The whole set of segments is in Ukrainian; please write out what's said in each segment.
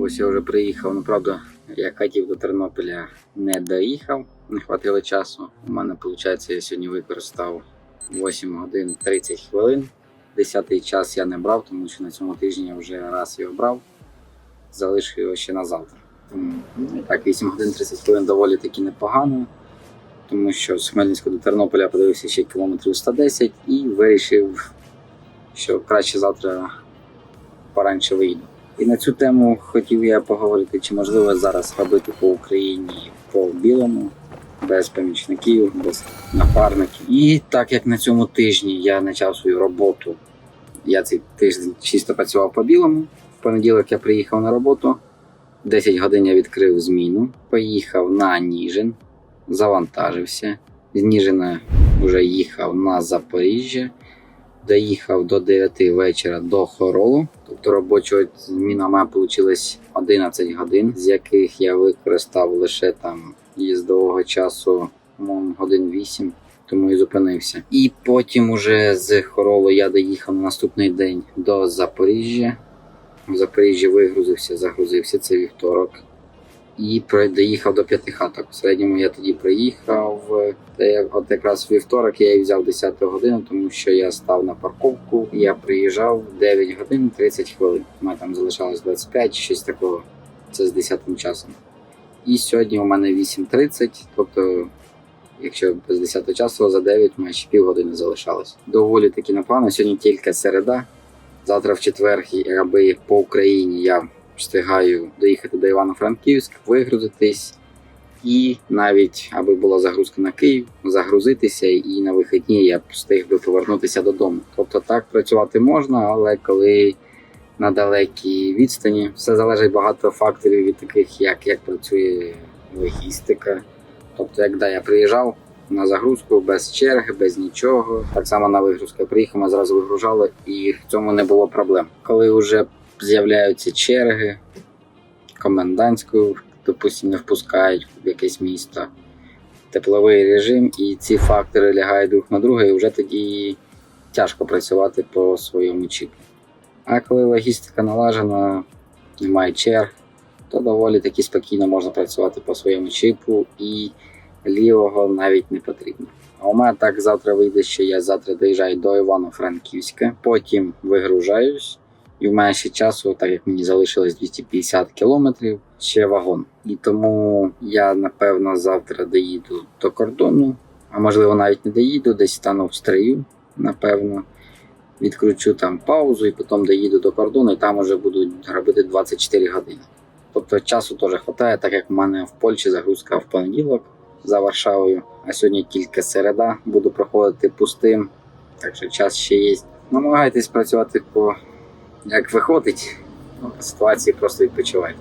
Ось я вже приїхав. Ну правда, як хотів до Тернополя, не доїхав, не хватило часу. У мене, виходить, я сьогодні використав 8 годин 30 хвилин. Десятий час я не брав, тому що на цьому тижні я вже раз його брав. Залишив його ще на завтра. Тому ну, так, 8 годин 30 хвилин доволі таки непогано. Тому що з Хмельницького до Тернополя подивився ще кілометрів 110 і вирішив, що краще завтра пораньше вийду. І на цю тему хотів я поговорити, чи можливо зараз робити по Україні по білому, без помічників, без напарників. І так як на цьому тижні я почав свою роботу, я цей тиждень чисто працював по білому. В понеділок я приїхав на роботу, 10 годин я відкрив зміну, поїхав на Ніжин, завантажився. З Ніжина вже їхав на Запоріжжя доїхав до 9 вечора до Хоролу. Тобто робочого зміна мене вийшло 11 годин, з яких я використав лише там їздового часу, годин 8, тому і зупинився. І потім уже з Хоролу я доїхав на наступний день до Запоріжжя. В Запоріжжі вигрузився, загрузився це вівторок. І доїхав до п'яти хаток. В середньому я тоді приїхав. Та от якраз вівторок я і взяв 10 годину, тому що я став на парковку. Я приїжджав 9 годин 30 хвилин. У мене там залишалось 25, щось такого. Це з 10 часом. І сьогодні у мене 8.30, тобто, якщо без 10 часу за 9, у мене ще півгодини залишалось. Доволі таки непогано. Сьогодні тільки середа. Завтра в четвер, аби по Україні я встигаю доїхати до Івано-Франківськ, вигрузитись, і навіть аби була загрузка на Київ, загрузитися, і на вихідні я б встиг би повернутися додому. Тобто так працювати можна, але коли на далекій відстані, все залежить багато факторів від таких, як, як працює логістика. Тобто, як да, я приїжджав на загрузку без черги, без нічого. Так само на вигрузку приїхав, ми зразу вигружали, і в цьому не було проблем. Коли вже з'являються черги, комендантську, допустимо, не впускають в якесь місто, тепловий режим, і ці фактори лягають друг на друга, і вже тоді тяжко працювати по своєму чіпу. А коли логістика налажена, немає черг, то доволі таки спокійно можна працювати по своєму чіпу і лівого навіть не потрібно. А у мене так завтра вийде, що я завтра доїжджаю до Івано-Франківська, потім вигружаюсь, і в мене ще часу, так як мені залишилось 250 кілометрів, ще вагон. І тому я напевно завтра доїду до кордону, а можливо навіть не доїду, десь стану в стрию, напевно. Відкручу там паузу і потім доїду до кордону, і там вже буду робити 24 години. Тобто часу теж вистачає, так як в мене в Польщі загрузка в понеділок за Варшавою, а сьогодні тільки середа, буду проходити пустим, так що час ще є. Намагайтесь працювати по як виходить, ну, ситуації просто відпочивайте.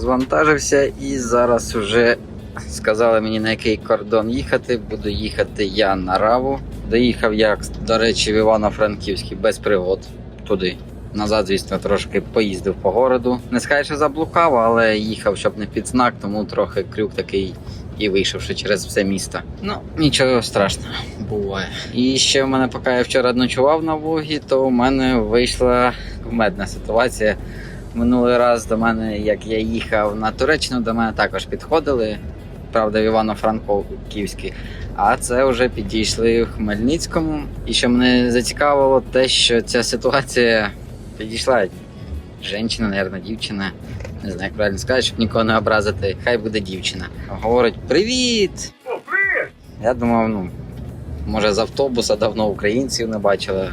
Розвантажився і зараз вже сказали мені на який кордон їхати. Буду їхати я на Раву. Доїхав я, до речі, в Івано-Франківський без пригод туди. Назад, звісно, трошки поїздив по городу. Не скажу, що заблукав, але їхав, щоб не під знак, тому трохи крюк такий і вийшовши через все місто. Ну, нічого страшного, буває. І ще в мене, поки я вчора ночував на Вугі, то у мене вийшла кумедна ситуація. Минулий раз до мене, як я їхав на Туреччину, до мене також підходили. Правда, в Івано-Франківській. А це вже підійшли в Хмельницькому. І що мене зацікавило, те, що ця ситуація підійшла. Жінка, мабуть, дівчина. Не знаю, як правильно сказати, щоб нікого не образити. Хай буде дівчина. Говорить: Привіт! О, привіт! Я думав, ну, може з автобуса давно українців не бачила.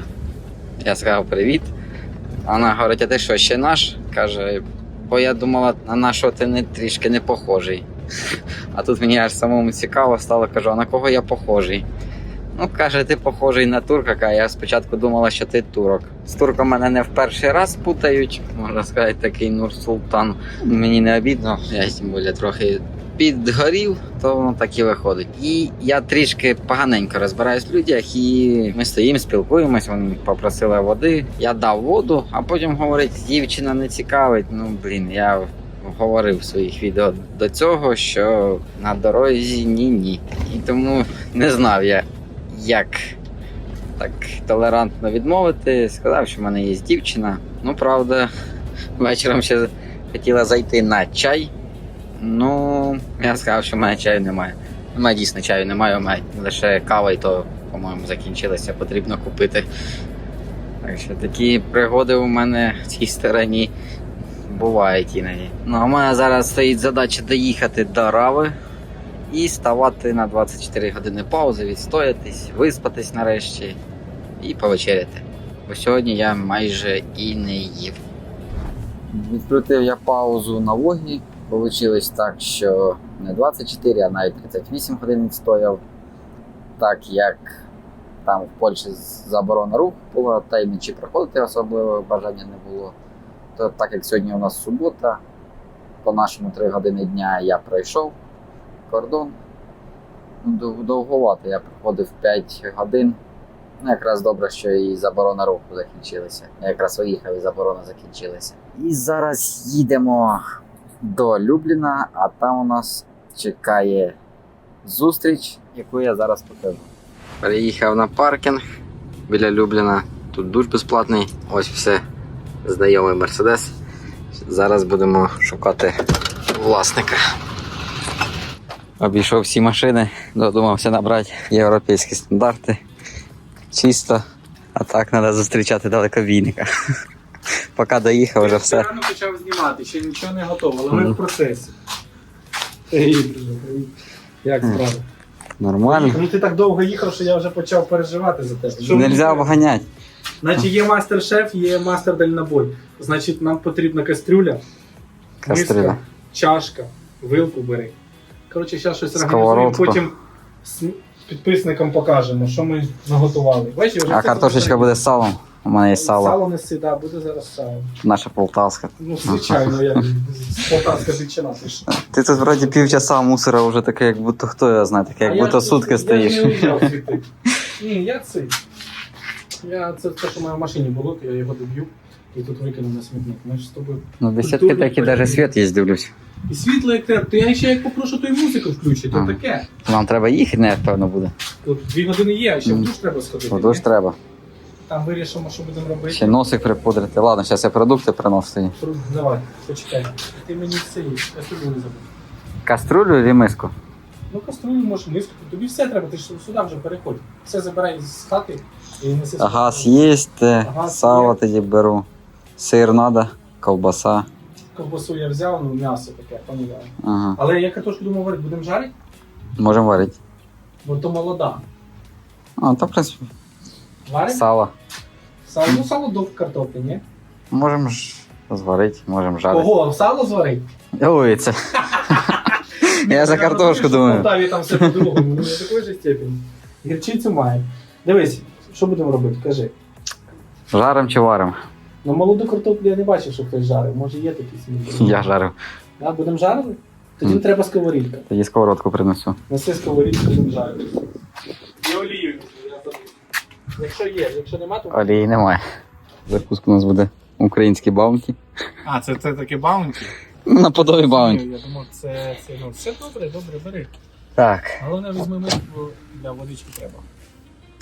Я сказав привіт. Вона говорить, а ти що, ще наш? Каже, бо я думала, на нашого ти не трішки не похожий. А тут мені аж самому цікаво стало, кажу, а на кого я похожий? Ну, каже, ти похожий на турка, а я спочатку думала, що ти турок. З турком мене не в перший раз путають, можна сказати, такий Нур-Султан. Мені не обідно, я тим більше трохи підгорів, то воно так і виходить. І я трішки поганенько розбираюсь в людях, і ми стоїмо, спілкуємось. Вони попросили води. Я дав воду, а потім говорить, дівчина не цікавить. Ну блін, я говорив в своїх відео до цього, що на дорозі ні-ні. І тому не знав я, як так толерантно відмовити. Сказав, що в мене є дівчина. Ну, правда, вечором ще хотіла зайти на чай. Ну, я сказав, що в мене чаю немає. У мене дійсно чаю немає, у мене лише кава, і то, по-моєму, закінчилася, потрібно купити. Так що такі пригоди у мене в цій стороні бувають іноді. Ну, а у мене зараз стоїть задача доїхати до Рави і ставати на 24 години паузи, відстоятись, виспатись нарешті і повечеряти. Бо сьогодні я майже і не їв. Відкрутив я паузу на вогні. Получилось так, що не 24, а навіть 38 годин відстояв. Так як там в Польщі заборона руху була, та й вночі проходити особливо бажання не було. То так як сьогодні у нас субота, по нашому 3 години дня я пройшов кордон. Ну, дов- Довгувато я проходив 5 годин. Ну, якраз добре, що і заборона руху закінчилася. Якраз виїхав і заборона закінчилася. І зараз їдемо до Любліна, а там у нас чекає зустріч, яку я зараз покажу. Приїхав на паркінг біля Любліна. Тут душ безплатний. Ось все. Знайомий Мерседес. Зараз будемо шукати власника. Обійшов всі машини, додумався набрати європейські стандарти. Чисто, а так треба зустрічати далекобійника. Поки доїхав, вже все. Рано почав знімати, ще нічого не готово, але ми в процесі. Привіт, друже, привіт. Як Мгм. справа? Нормально. Ну ти так довго їхав, що я вже почав переживати за тебе. Що Нельзя мені обганяти. Значить, є мастер-шеф, є мастер дальнобой. Значить, нам потрібна кастрюля, Кастрюля. миска, чашка, вилку бери. Коротше, зараз щось Сковородку. організуємо, потім з підписникам покажемо, що ми наготували. Бачиш, вже А все картошечка буде з салом. У мене є сало, Сало неси, да, буде зараз сало. наша полтавська. Ну, звичайно, з полтавська дичина. ти. Ти тут вроді півчаса мусора вже таке, як будто хто його знає, таке, А як я будто ж- сутки я стоїш. не уїжджав звідти. Ні, я цей. Я це те, що в в машині було, то я його доб'ю і тут викинув на смітник. Ми ж з тобою. Ну, десятки Культурно такі навіть світ є, дивлюсь. І світло як треба, то я ще як попрошу, то й музику включити, то таке. Нам треба їхати, напевно, буде. Тут дві години є, а ще в душ треба сходити. В душ ні? треба. Там вирішимо, що будемо робити. Ще носик припудрити. Ладно, зараз я продукти. Тру- Давай, почекай. Ти мені це їж, я не забув. Каструлю чи миску? Ну, каструлю можеш миску, тобі все треба, ти ж сюди вже переходь. Все забирай з хати і неси. Газ є, Газ сало є. тоді беру. Сир треба, ковбаса. Ковбасу я взяв, ну м'ясо таке, пам'ятаю. Ага. Але я картошку думав варити, будемо жарити, Можемо варити. бо то молода. А, то, в принципі, Варить? сало. Сало, ну сало до картоплі, ні? Можемо ж зварити, можемо жарити. Кого? Сало зварить? Ой, це. Я за картошку думаю. Полтаві там все по-другому, ну не такої ж степені. Гірчицю має. Дивись, що будемо робити, кажи. Жарим чи варим? Ну молоду картоплю я не бачив, що хтось жарив. Може є такі сміття? Я жарив. Да, будемо жарити? Тоді Мгм. треба сковорідка. Тоді сковородку принесу. Неси сковорідку, будемо жарити. І олію. Якщо є, якщо нема, то. Олії немає. Закуску у нас буде українські баунті. А, це, це таке баунті? Ну, наподобі баунті. Я думав, це, це ну, все добре, добре, бери. Так, Головне візьми миску, бо для водички треба.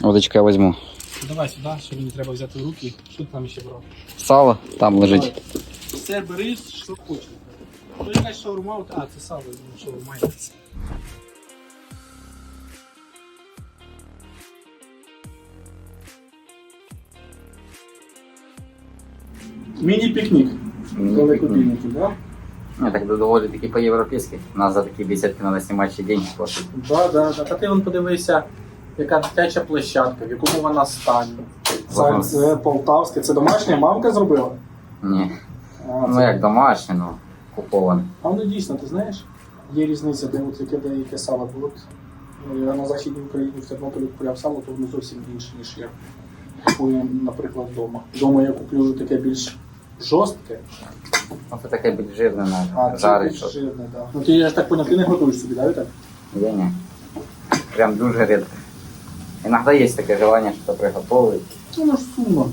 водичку я візьму. Давай сюди, що мені треба взяти в руки. Що ти там ще брав? Сало там лежить. Все бери, що хочеш. Ну, якась шаурма, а, це сало, шаурма Міні-пікнік. Великодійники, так? Ні, так доволі таки по-європейськи. У нас за такі бесідки треба знімати ще день платити. Да, да, да. Та ти вон подивися, яка дитяча площадка, в якому вона стані. Це, це полтавське, це домашня мамка зробила. Ні. А, Ну це- як домашнє, ну куповане. А воно дійсно, ти знаєш, є різниця, де от яке деяке сало. Бо От, ну, я на Західній Україні в Тернополі купляв сало, то воно зовсім інше, ніж я купую, наприклад, вдома. Вдома я куплю таке більш Жорстке. Ну, це таке більш жирне А, на жарить. більш жирне, так. Ну ти я ж так поняв, ти не готуєш собі, так? Віталь? Я не. Прям дуже редко. Иногда есть такое желание что-то приготовить. Ну, ну ж сумно.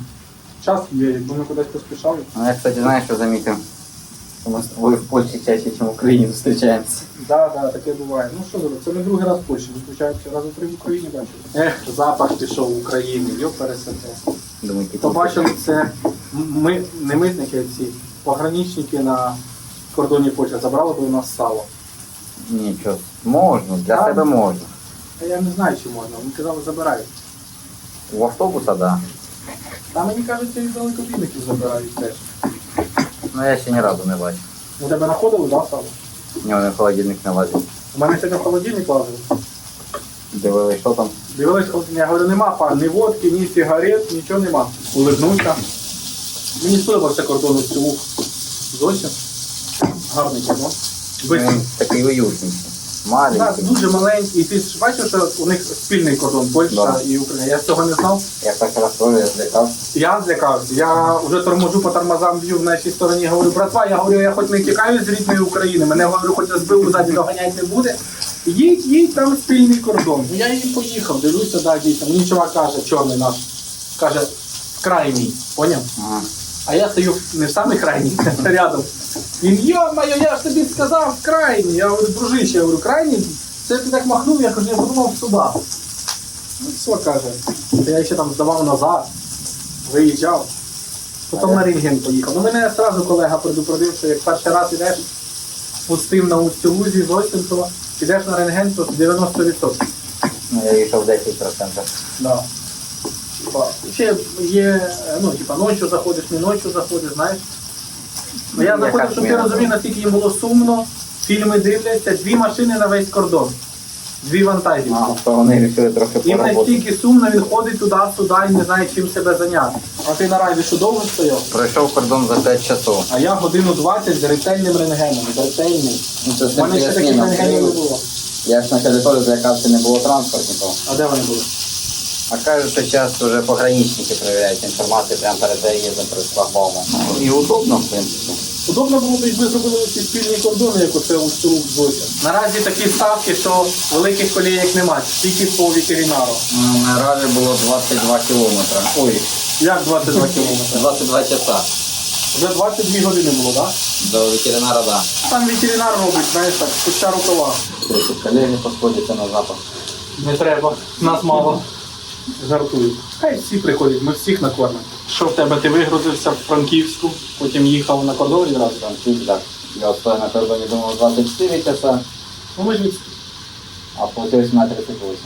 Час є, якби ми кудись поспішали. Ну, я, кстати, знаю, что заметил? Мы с тобой в Польше чаще, чем в Украине встречаемся. Так, так, таке буває. Ну що зробити, це не другий раз в Польщі, зустрічаються рази три в Україні бачили. Ех, запах пішов в Україні, йо пересете. Побачили це ми, не митники, а ці пограничники на кордоні Польщі забрали до нас сало. Нічого. Можна, для А? себе можна. Та я не знаю, чи можна. Вони казали, забирають. У автобуса, да. Та мені кажуть, і далекобійників забирають теж. Ну я ще ні разу не бачив. У тебе знаходили, да, сало? Ні, вони в холодильник не лазять. У мене сьогодні в холодильник лазили. Дивились, що там. Дивились, холодильник. я говорю, нема пан, ні водки, ні сигарет, нічого нема. Улибнувся. Мені сподобався кордон ось цього зовсім. Гарний кордон. Він такий Так, Маленький. дуже маленький. І ти ж бачив, що у них спільний кордон Польща Да. і Україна. Я цього не знав. Я так раз теж злякався. Я злякався. Я вже торможу по тормозам б'ю в нашій стороні. Говорю, братва, я говорю, я хоч не тікаю з рідної України, мене говорю, хоч збив ззаді доганяти не буде. Їдь, їдь, там спільний кордон. Я і поїхав, дивлюся, да, дійсно. Мені чувак каже, чорний наш. Каже, крайній, поняв? А я стою не в самий крайній, а рядом. Він, йо-моє, я ж тобі сказав, крайній. Я говорю, дружище, я говорю, крайній. Це ти так махнув, я кажу, я подумав сюди. Ну все, каже. Та Я ще там здавав назад, виїжджав. Потім на рентген поїхав. Ну мене одразу колега предупредив, що як перший раз йдеш пустим на устю лузі зовсім, то йдеш на рентген, то 90%. Ну, я їхав 10%. Да. Типа, ще є, ну, типа, ночью заходиш, не ночью заходиш, знаєш. Ну, я заходив, щоб ти розумів, наскільки їм було сумно, фільми дивляться, дві машини на весь кордон. Дві вантажівки. А, то вони вирішили трохи Їм поработати. настільки сумно, він ходить туди-сюди і не знає, чим себе зайняти. А ти на райді що довго стояв? Пройшов кордон за 5 часов. А я годину 20 з ретельним рентгеном. з Ретельним. Ну, це У мене ще таких рентгенів не було. Я ж вначале теж злякався, не було транспортників. А де вони були? А кажуть, що зараз вже пограничники перевіряють інформацію прямо перед заїздом перед шлагбаумом. І удобно, в принципі. Удобно було б, якби зробили ці спільні кордони, як оце у селу в Наразі такі ставки, що великих колієк немає, тільки по ветеринару. Ну, наразі було 22 кілометри. Ой, Як 22 кілометри? 22 часа. Вже 22 години було, так? До ветеринара, да. Там ветеринар робить, знаєш, так, спустя рукава. Трохи колеги посходяться на запах. Не треба, нас мало. Жартую. Хай всі приходять, ми всіх накормимо. Що в тебе, ти вигрузився в Франківську, потім їхав на кордон відразу? Так. Я стоя на кордоні думав 24 часа, Ну ми ж від... а получилось на 38.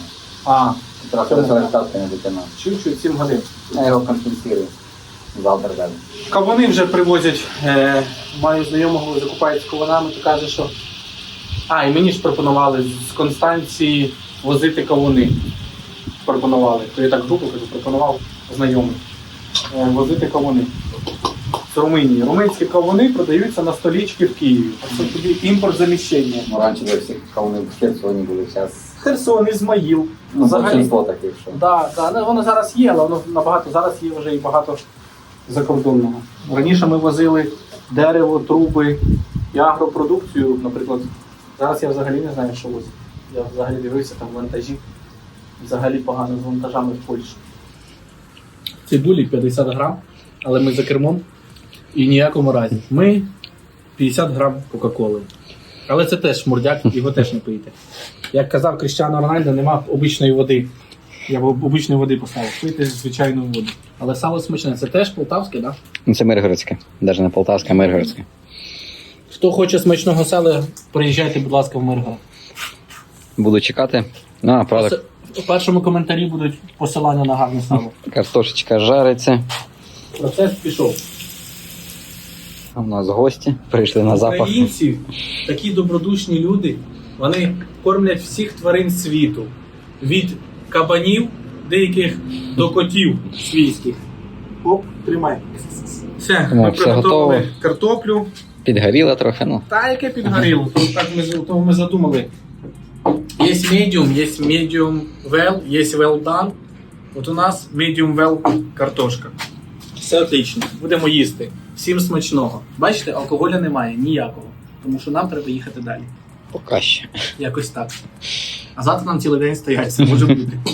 А, Трохи Чому? 40 не дотягнув. чуть-чуть, 7 годин. Я його компенсую. Завтра далі. Кавуни вже привозять, е, маю знайомого, закупають з кавунами, то каже, що. А, і мені ж пропонували з Констанції возити кавуни. Пропонували. То я так групу кажу, пропонував знайомий. Е, возити кавуни. З Румунії. Румунські кавуни продаються на столічки в Києві. Це тобі імпорт заміщення. Ну, раніше ви всі кавуни в Херсоні були, зараз Херсон, Ізмаїл. ну, Взагалі. таких, що. Да, да, ну, воно зараз є, але воно набагато зараз є вже і багато закордонного. Раніше ми возили дерево, труби і агропродукцію, наприклад. Зараз я взагалі не знаю, що возить. Я взагалі дивився там вантажі. Взагалі погано з вантажами в Польщі. Цибулі 50 грам, але ми за кермом і ніякому разі. Ми 50 грам Кока-Коли. Але це теж шмурдяк, його теж не пийте. Як казав Кріщано Рональдо, нема обичної води. Я б обичної води поставив. Пийте звичайну воду. Але сало смачне, це теж полтавське, так? Да? Це Миргородське, навіть не Полтавське, а Миргородське. Хто хоче смачного сала, приїжджайте, будь ласка, в Миргород. Буду чекати. Ну, а, правда, У першому коментарі будуть посилання на гарне сало. картошечка жариться. Процес пішов. У нас гості прийшли на запах. Українці такі добродушні люди, вони кормлять всіх тварин світу. Від кабанів деяких до котів свійських. Оп, тримай. Все, Ну, ми все приготували готово. картоплю. Підгоріло трохи, ну. Та яке підгоріло, то так ми, то ми задумали. Є medium, є medium well, є well done. От у нас medium well картошка. Все отлично. Будемо їсти. Всім смачного. Бачите, алкоголя немає ніякого. Тому що нам треба їхати далі. Поки ще. Якось так. А завтра нам цілий день стоять, це може бути.